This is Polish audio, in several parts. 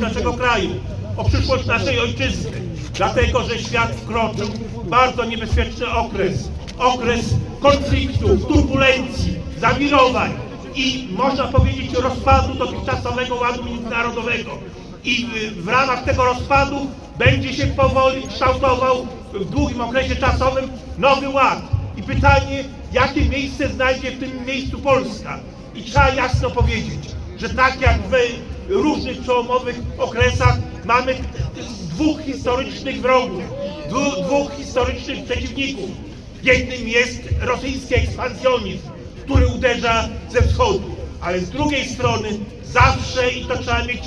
naszego kraju, o przyszłość naszej ojczyzny. Dlatego, że świat wkroczył w bardzo niebezpieczny okres. Okres konfliktów, turbulencji, zawirowań i można powiedzieć rozpadu dotychczasowego ładu międzynarodowego. I y, w ramach tego rozpadu będzie się powoli kształtował w długim okresie czasowym nowy ład. I pytanie, jakie miejsce znajdzie w tym miejscu Polska? I trzeba jasno powiedzieć, że tak jak w różnych przełomowych okresach mamy dwóch historycznych wrogów, dwóch historycznych przeciwników. Jednym jest rosyjski ekspansjonizm, który uderza ze wschodu, ale z drugiej strony zawsze, i to trzeba mieć,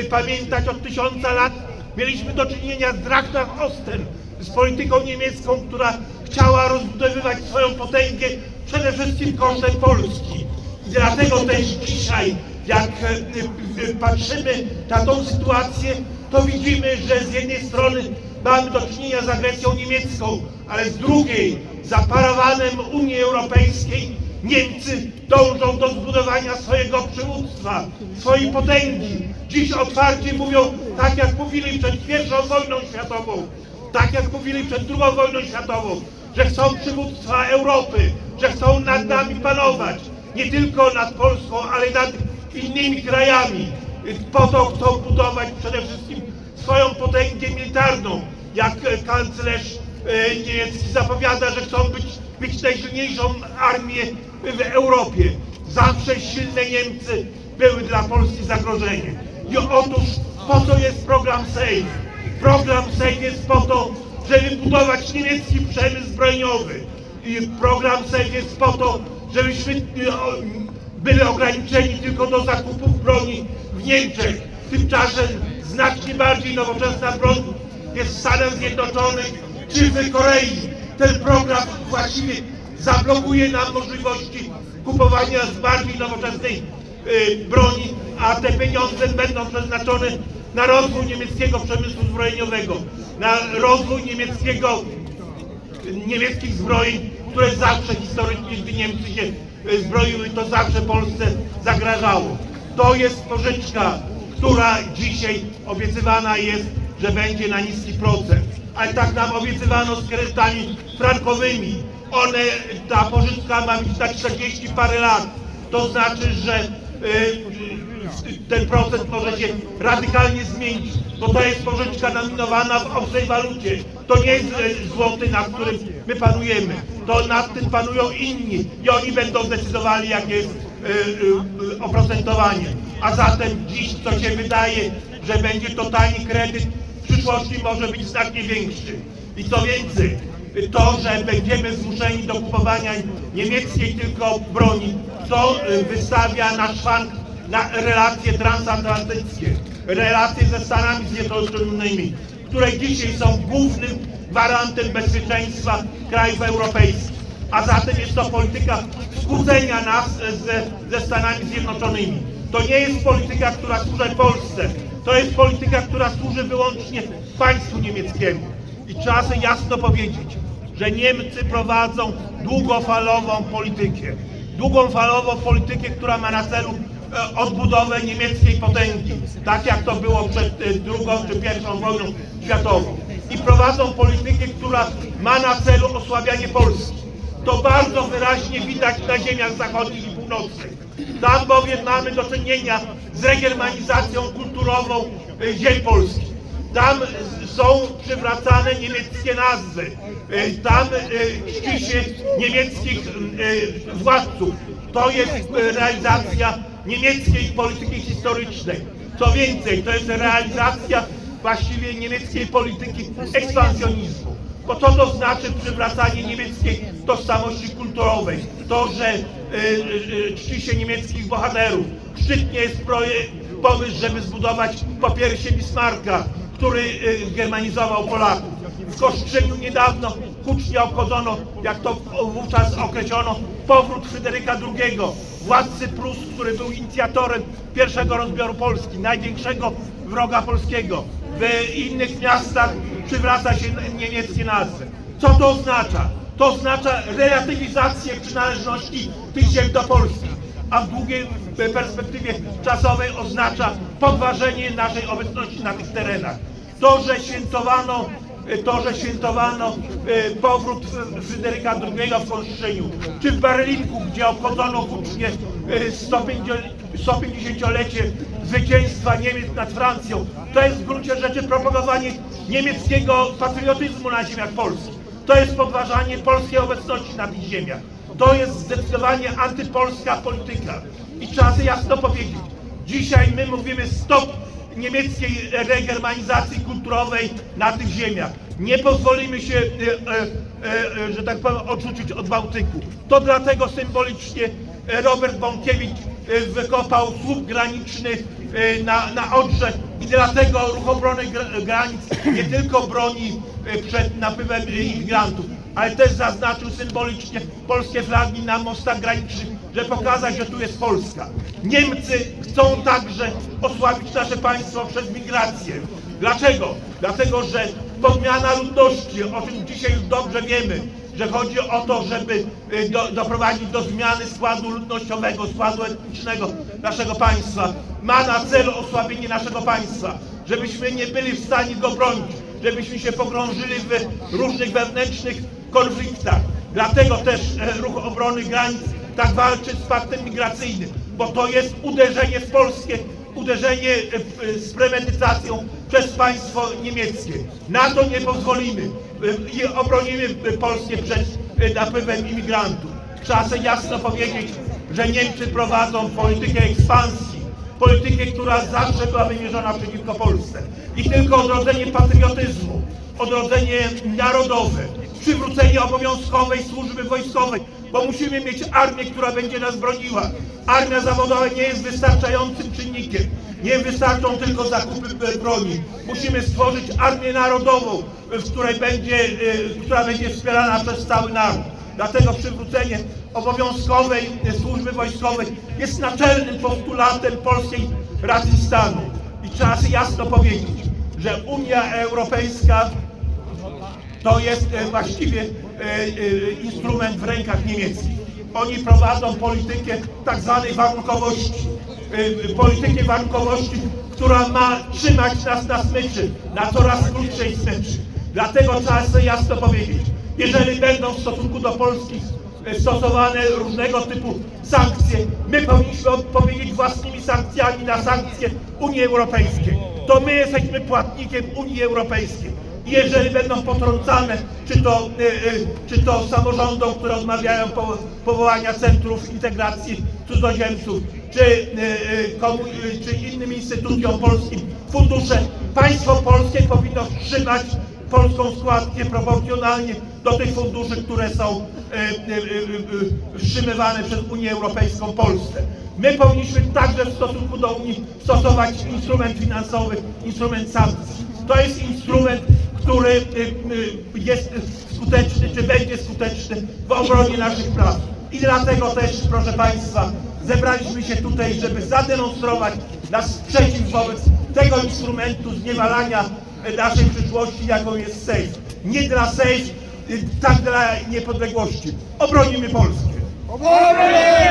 y, pamiętać od tysiąca lat, mieliśmy do czynienia z Drachnach Osten, z polityką niemiecką, która chciała rozbudowywać swoją potęgę przede wszystkim kosztem Polski. I dlatego też dzisiaj, jak e, e, patrzymy na tą sytuację, to widzimy, że z jednej strony mamy do czynienia z agresją niemiecką, ale z drugiej, za parawanem Unii Europejskiej, Niemcy dążą do zbudowania swojego przywództwa, swojej potęgi. Dziś otwarcie mówią, tak jak mówili przed I wojną światową, tak jak mówili przed II wojną światową, że chcą przywództwa Europy, że chcą nad nami panować, nie tylko nad Polską, ale nad innymi krajami. Po to chcą budować przede wszystkim swoją potęgę militarną, jak e, kanclerz e, niemiecki zapowiada, że chcą być, mieć najsilniejszą armię w Europie. Zawsze silne Niemcy były dla Polski zagrożeniem. I otóż po co jest program Sejm? Program Sejm jest po to, żeby budować niemiecki przemysł zbrojeniowy. I program Sejm jest po to, żebyśmy o, byli ograniczeni tylko do zakupów broni w Niemczech. Tymczasem znacznie bardziej nowoczesna broń jest w Stanach Zjednoczonych czy w Korei. Ten program właściwie zablokuje nam możliwości kupowania z bardziej nowoczesnej y, broni, a te pieniądze będą przeznaczone na rozwój niemieckiego przemysłu zbrojeniowego, na rozwój niemieckiego niemieckich zbrojeń, które zawsze historycznie, gdy Niemcy się e, zbroiły, to zawsze Polsce zagrażało. To jest pożyczka, która dzisiaj obiecywana jest, że będzie na niski procent. Ale tak nam obiecywano z kredytami frankowymi. One, ta pożyczka ma być na 40 parę lat. To znaczy, że e, ten procent może się radykalnie zmienić, bo to jest pożyczka nominowana w obcej walucie. To nie jest e, złoty, nad którym my panujemy. To nad tym panują inni i oni będą decydowali, jakie jest e, e, oprocentowanie. A zatem dziś to się wydaje, że będzie to tani kredyt, w przyszłości może być znacznie większy. I co więcej, to, że będziemy zmuszeni do kupowania niemieckiej tylko broni, y, wystawia na szwank na relacje transatlantyckie, relacje ze Stanami Zjednoczonymi, które dzisiaj są głównym gwarantem bezpieczeństwa krajów europejskich. A zatem jest to polityka skłócenia nas ze, ze Stanami Zjednoczonymi. To nie jest polityka, która służy Polsce. To jest polityka, która służy wyłącznie państwu niemieckiemu. I trzeba sobie jasno powiedzieć, że Niemcy prowadzą długofalową politykę. Długofalową politykę, która ma na celu odbudowę niemieckiej potęgi, tak jak to było przed e, drugą czy pierwszą wojną światową. I prowadzą politykę, która ma na celu osłabianie Polski. To bardzo wyraźnie widać na ziemiach zachodnich i północnych. Tam bowiem mamy do czynienia z regermanizacją kulturową e, ziem polskich. Tam e, są przywracane niemieckie nazwy. E, Tam e, czci niemieckich e, władców. To jest e, realizacja niemieckiej polityki historycznej. Co więcej, to jest realizacja właściwie niemieckiej polityki ekspansjonizmu. Bo co to znaczy przywracanie niemieckiej tożsamości kulturowej? To, że y, y, czci się niemieckich bohaterów. Szczytnie jest pomysł, żeby zbudować popiersie Bismarcka, który y, germanizował Polaków. W Koszczyniu niedawno hucznie obchodzono, jak to wówczas określono, powrót Fryderyka II, władcy Prus, który był inicjatorem pierwszego rozbioru Polski, największego wroga polskiego. W innych miastach przywraca się niemieckie nazwy. Co to oznacza? To oznacza relatywizację przynależności tych ziem do Polski, a w długiej perspektywie czasowej oznacza podważenie naszej obecności na tych terenach. To, że świętowano, to, że świętowano e, powrót Fryderyka II w Kolszczyniu, czy w Berlinku, gdzie obchodzono hucznie e, 150 150-lecie zwycięstwa Niemiec nad Francją, to jest w gruncie rzeczy propagowanie niemieckiego patriotyzmu na ziemiach polskich. To jest podważanie polskiej obecności na tych ziemiach. To jest zdecydowanie antypolska polityka. I trzeba sobie jasno powiedzieć, dzisiaj my mówimy stop niemieckiej regermanizacji kulturowej na tych ziemiach. Nie pozwolimy się, e, e, e, że tak powiem, odrzucić od Bałtyku. To dlatego symbolicznie Robert Bąkiewicz wykopał słup graniczny na, na Odrze i dlatego Ruch Obrony Gra- Granic nie tylko broni przed napływem imigrantów, ale też zaznaczył symbolicznie polskie flagi na mostach granicznych, żeby pokazać, że tu jest Polska. Niemcy chcą także osłabić nasze państwo przez migrację. Dlaczego? Dlatego, że podmiana ludności, o czym dzisiaj już dobrze wiemy, że chodzi o to, żeby y, do, doprowadzić do zmiany składu ludnościowego, składu etnicznego naszego państwa, ma na celu osłabienie naszego państwa, żebyśmy nie byli w stanie go bronić, żebyśmy się pogrążyli w różnych wewnętrznych konfliktach. Dlatego też e, Ruch Obrony Granic tak walczy z paktem migracyjnym, bo to jest uderzenie w Polskę, uderzenie z premedytacją przez państwo niemieckie. Na to nie pozwolimy i obronimy Polskę przed napływem imigrantów. Trzeba sobie jasno powiedzieć, że Niemcy prowadzą politykę ekspansji, politykę, która zawsze była wymierzona przeciwko Polsce. I tylko odrodzenie patriotyzmu, odrodzenie narodowe, przywrócenie obowiązkowej służby wojskowej, bo musimy mieć armię, która będzie nas broniła. Armia zawodowa nie jest wystarczającym czynnikiem. Nie wystarczą tylko zakupy e, broni. Musimy stworzyć armię narodową, w której będzie, e, która będzie wspierana przez cały naród. Dlatego przywrócenie obowiązkowej e, służby wojskowej jest naczelnym postulatem polskiej racji stanu. I trzeba sobie jasno powiedzieć, że Unia Europejska to jest e, właściwie e, e, instrument w rękach niemieckich. Oni prowadzą politykę tak zwanej warunkowości. Politykę warunkowości, która ma trzymać nas na smyczy, na coraz krótszej smyczy. Dlatego trzeba sobie jasno powiedzieć, jeżeli będą w stosunku do Polski stosowane różnego typu sankcje, my powinniśmy odpowiedzieć własnymi sankcjami na sankcje Unii Europejskiej. To my jesteśmy płatnikiem Unii Europejskiej. Jeżeli będą potrącane, czy to, y, y, czy to samorządom, które odmawiają po, powołania centrów integracji cudzoziemców, czy, y, komu, czy innym instytucjom polskim, fundusze, państwo polskie powinno trzymać polską składkę proporcjonalnie do tych funduszy, które są wstrzymywane przez Unię Europejską Polsce. My powinniśmy także w stosunku do Unii stosować instrument finansowy, instrument sankcji. To jest instrument, który y, y, jest skuteczny, czy będzie skuteczny w obronie naszych praw. I dlatego też, proszę Państwa, zebraliśmy się tutaj, żeby zademonstrować nasz sprzeciw wobec tego instrumentu zniewalania y, naszej przyszłości, jaką jest Sejm. Nie dla Sejm, tak dla niepodległości. Obronimy Polskę.